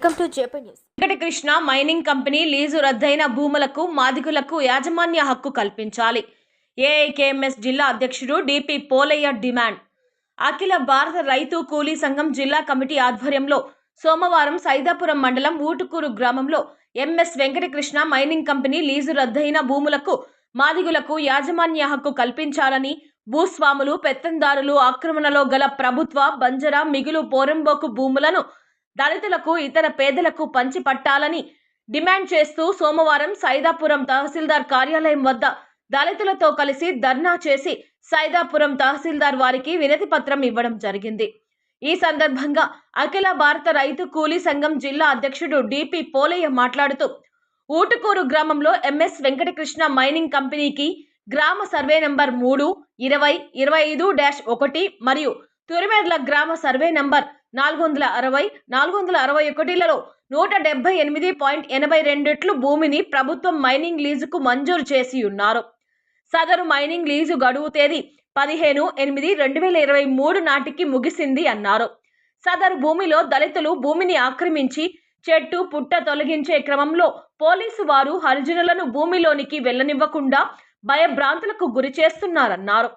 Venkatakrishna mining company lease రద్దయిన భూములకు మాదిగులకు యాజమాన్య హక్కు కల్పించాలి. ఏఐకేఎంఎస్ జిల్లా అధ్యక్షుడు డిపి పోలయ్య డిమాండ్. అఖిల భారత రైతు కూలీ సంఘం జిల్లా కమిటీ ఆధ్వర్యంలో సోమవారం సైదాపురం మండలం ఊటుకూరు గ్రామంలో MS Venkatakrishna mining company lease రద్దయిన భూములకు మాదిగులకు యాజమాన్య హక్కు కల్పించాలని భూస్వాములు పెత్తందారులు ఆక్రమణలో గల ప్రభుత్వ బంజరా మిగులు పోరంబోకు భూములను దళితులకు ఇతర పేదలకు పంచి పట్టాలని డిమాండ్ చేస్తూ సోమవారం సైదాపురం తహసీల్దార్ కార్యాలయం వద్ద దళితులతో కలిసి ధర్నా చేసి సైదాపురం తహసీల్దార్ వారికి వినతి పత్రం ఇవ్వడం జరిగింది. ఈ సందర్భంగా అఖిల భారత రైతు కూలీ సంఘం జిల్లా అధ్యక్షుడు డిపి పోలయ్య మాట్లాడుతూ ఊటుకూరు గ్రామంలో ఎంఎస్ వెంకటకృష్ణ మైనింగ్ కంపెనీకి గ్రామ సర్వే నంబర్ మూడు ఇరవై ఇరవై ఐదు డాష్ ఒకటి మరియు తురిమెర్ల గ్రామ సర్వే నంబర్ నాలుగు వందల అరవై నాలుగు వందల అరవై ఒకటిలలో నూట డెబ్బై ఎనిమిది పాయింట్ ఎనభై రెండిట్లు భూమిని ప్రభుత్వం మైనింగ్ లీజుకు మంజూరు చేసి ఉన్నారు. సదరు మైనింగ్ లీజు గడువు తేదీ పదిహేను ఎనిమిది రెండు వేల ఇరవై మూడు నాటికి ముగిసింది అన్నారు. సదరు భూమిలో దళితులు భూమిని ఆక్రమించి చెట్టు పుట్ట తొలగించే క్రమంలో పోలీసు వారు హరిజనులను భూమిలోనికి వెళ్ళనివ్వకుండా భయభ్రాంతులకు గురి చేస్తున్నారన్నారు.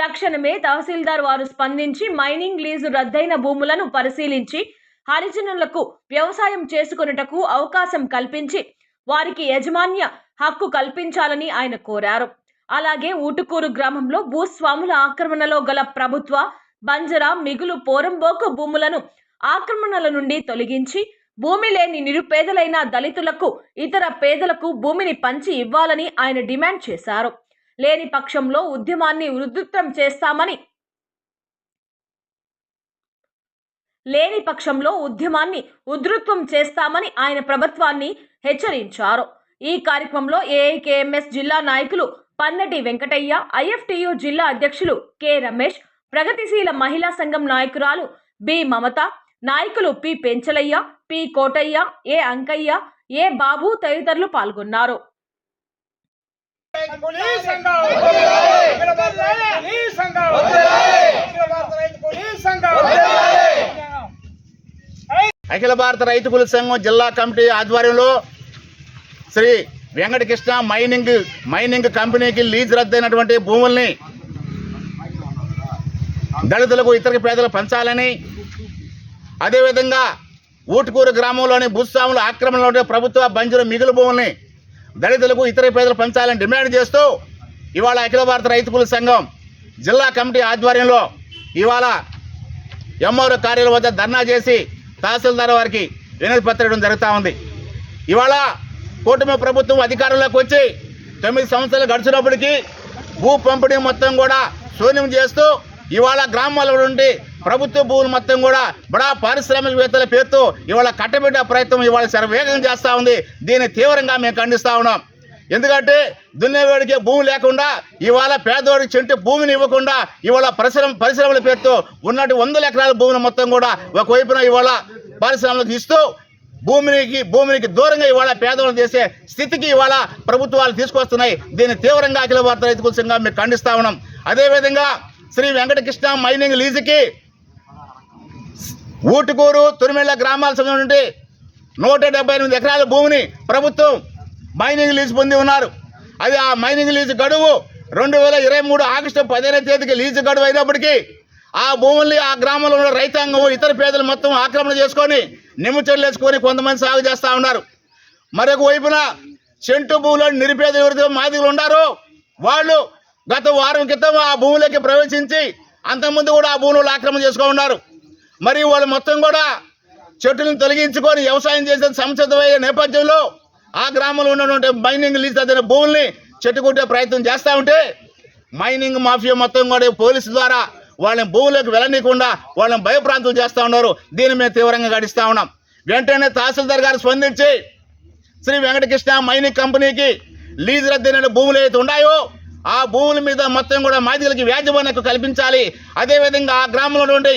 తక్షణమే తహసీల్దార్ వారు స్పందించి మైనింగ్ లీజు రద్దయిన భూములను పరిశీలించి హరిజనులకు వ్యవసాయం చేసుకొనుటకు అవకాశం కల్పించి వారికి యజమాన్య హక్కు కల్పించాలని ఆయన కోరారు. అలాగే ఊటుకూరు గ్రామంలో భూస్వాముల ఆక్రమణలో గల ప్రభుత్వ బంజరా మిగులు పోరంబోకు భూములను ఆక్రమణల నుండి తొలగించి భూమి లేని నిరుపేదలైన దళితులకు ఇతర పేదలకు భూమిని పంచి ఇవ్వాలని ఆయన డిమాండ్ చేశారు. లేని పక్షంలో ఉద్యమాన్ని ఉధృతం చేస్తామని. లేని పక్షంలో ఉద్యమాన్ని ఉధృతం చేస్తామని ఆయన ప్రభుత్వాన్ని హెచ్చరించారు. ఈ కార్యక్రమంలో ఏఐకేఎంఎస్ జిల్లా నాయకులు పన్నటి వెంకటయ్య ఐఎఫ్టియు జిల్లా అధ్యక్షులు కె రమేష్ ప్రగతిశీల మహిళా సంఘం నాయకురాలు బి మమత నాయకులు P Penchalaiah P Kotaiah A Ankaiah A Babu తదితరులు పాల్గొన్నారు. అఖిల భారత రైతు పోలీస్ సంఘం అఖిల భారత రైతు కూలీ సంఘం జిల్లా కమిటీ ఆధ్వర్యంలో శ్రీ వెంకటకృష్ణ మైనింగ్ మైనింగ్ కంపెనీకి లీజ్ రద్దయినటువంటి భూముల్ని దళితులకు ఇతర పేదలకు పంచాలని అదేవిధంగా ఊటుకూరు గ్రామంలోని భూస్వాముల ఆక్రమణలో ప్రభుత్వ బంజరు మిగులు భూముల్ని దళితులకు ఇతర పేదలు పంచాలని డిమాండ్ చేస్తూ ఇవాళ అఖిల భారత రైతు కుల సంఘం జిల్లా కమిటీ ఆధ్వర్యంలో ఇవాళ ఎంఆర్ఓ కార్యాలయం వద్ద ధర్నా చేసి తహసీల్దార్ వారికి వినతి పత్రం జరుగుతూ ఉంది. ఇవాళ కూటమి ప్రభుత్వం అధికారంలోకి వచ్చి తొమ్మిది సంవత్సరాలు గడిచినప్పటికీ భూ పంపిణీ మొత్తం కూడా శూన్యం చేస్తూ ఇవాళ గ్రామాల నుండి ప్రభుత్వ భూములు మొత్తం కూడా బడా పారిశ్రామికవేత్తల పేరుతో ఇవాళ కట్టబెట్టే ప్రయత్నం ఇవాళ శరవేగం చేస్తూ ఉంది. దీన్ని తీవ్రంగా మేము ఖండిస్తూ ఉన్నాం. ఎందుకంటే దున్నేవాడికి భూమి లేకుండా ఇవాళ పేదవాడికి చెంటి భూమిని ఇవ్వకుండా ఇవాళ పరిశ్రమ పరిశ్రమల పేరుతో ఉన్నటి వందల ఎకరాల భూమిని మొత్తం కూడా ఒకవైపున ఇవాళ పారిశ్రామికలకు ఇస్తూ భూమికి భూమికి దూరంగా ఇవాళ పేదవాళ్ళు చేసే స్థితికి ఇవాళ ప్రభుత్వాలు తీసుకొస్తున్నాయి. దీన్ని తీవ్రంగా అఖిల భారత రైతు సంఘం మేము ఖండిస్తా ఉన్నాం. అదేవిధంగా శ్రీ వెంకటకృష్ణ మైనింగ్ లీజుకి ఊటుకూరు తురిమెళ్ళ గ్రామాల సమయం నుండి నూట డెబ్బై ఎనిమిది ఎకరాల భూమిని ప్రభుత్వం మైనింగ్ లీజు పొంది ఉన్నారు. అది ఆ మైనింగ్ లీజు గడువు రెండు వేల ఇరవై మూడు ఆగస్టు పదిహేనవ తేదీకి లీజు గడువు అయినప్పటికీ ఆ భూముల్ని ఆ గ్రామంలో ఉన్న రైతాంగం ఇతర పేదలు మొత్తం ఆక్రమణ చేసుకొని నిమ్మచెల్లేసుకొని కొంతమంది సాగు చేస్తూ ఉన్నారు. మరొక వైపున చెంటు భూములో నిరుపేద ఎవరితో మాదిగులు ఉన్నారు వాళ్ళు గత వారం క్రితం ఆ భూములకి ప్రవేశించి అంతకుముందు కూడా ఆ భూములు ఆక్రమణ చేసుకో ఉన్నారు. మరి వాళ్ళు మొత్తం కూడా చెట్టులను తొలగించుకొని వ్యవసాయం చేసే సంసిద్ధమయ్యే నేపథ్యంలో ఆ గ్రామంలో ఉన్నటువంటి మైనింగ్ లీజ్ అదిన భూముల్ని చెట్టుకుంటే ప్రయత్నం చేస్తూ ఉంటే మైనింగ్ మాఫియా మొత్తం కూడా పోలీసు ద్వారా వాళ్ళని భూములకు వెళ్ళనీయకుండా వాళ్ళని భయప్రాంతం చేస్తూ ఉన్నారు. దీన్ని మేము తీవ్రంగా గడిస్తూ ఉన్నాం. వెంటనే తహసీల్దార్ గారు స్పందించి శ్రీ వెంకటకృష్ణ మైనింగ్ కంపెనీకి లీజ్ రద్దయిన భూములు ఏవైతే ఉన్నాయో ఆ భూముల మీద మొత్తం కూడా మాదిగలకి వ్యాజ్యమాన్యకు కల్పించాలి. అదేవిధంగా ఆ గ్రామంలో నుండి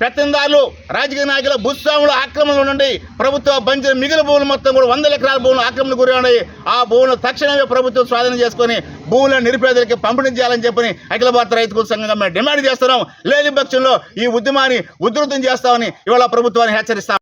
పెత్తందారులు రాజకీయ నాయకుల భూస్వాముల ఆక్రమణలు నుండి ప్రభుత్వ బంజరు మిగిలిన భూములు మొత్తం కూడా వందల ఎకరాల భూములు ఆక్రమణ గురి ఉన్నాయి ఆ భూములు తక్షణమే ప్రభుత్వం స్వాధీనం చేసుకొని భూములను నిరుపేదలకి పంపిణీ చేయాలని చెప్పని అఖిల భారత రైతు సంఘంగా మేము డిమాండ్ చేస్తున్నాం. లేని పక్షంలో ఈ ఉద్యమాన్ని ఉధృతం చేస్తామని ఇవాళ ప్రభుత్వాన్ని హెచ్చరిస్తాం.